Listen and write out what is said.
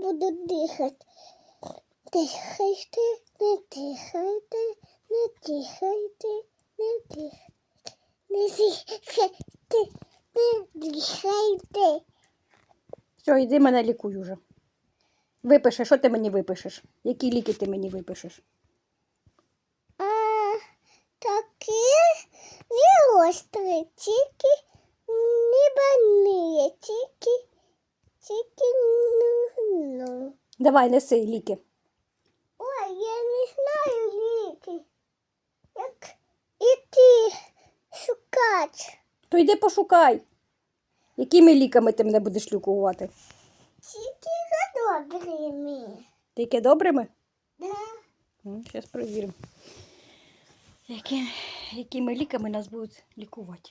буду дихати. Дихайте, не дихайте, не дихайте, не дихайте, не дихайте, не дихайте. Все, йди мене лікуй уже. Випиши, що ти мені випишеш? Які ліки ти мені випишеш? А такі не острі, тільки не тільки, тільки, ну, ну. Давай, неси ліки. Ой, я не знаю ліки. Як іти шукати. То йди пошукай. Якими ліками ти мене будеш лікувати? Тільки за добрими. Тільки добрими? Да. Зараз перевіримо. Які, якими ліками нас будуть лікувати?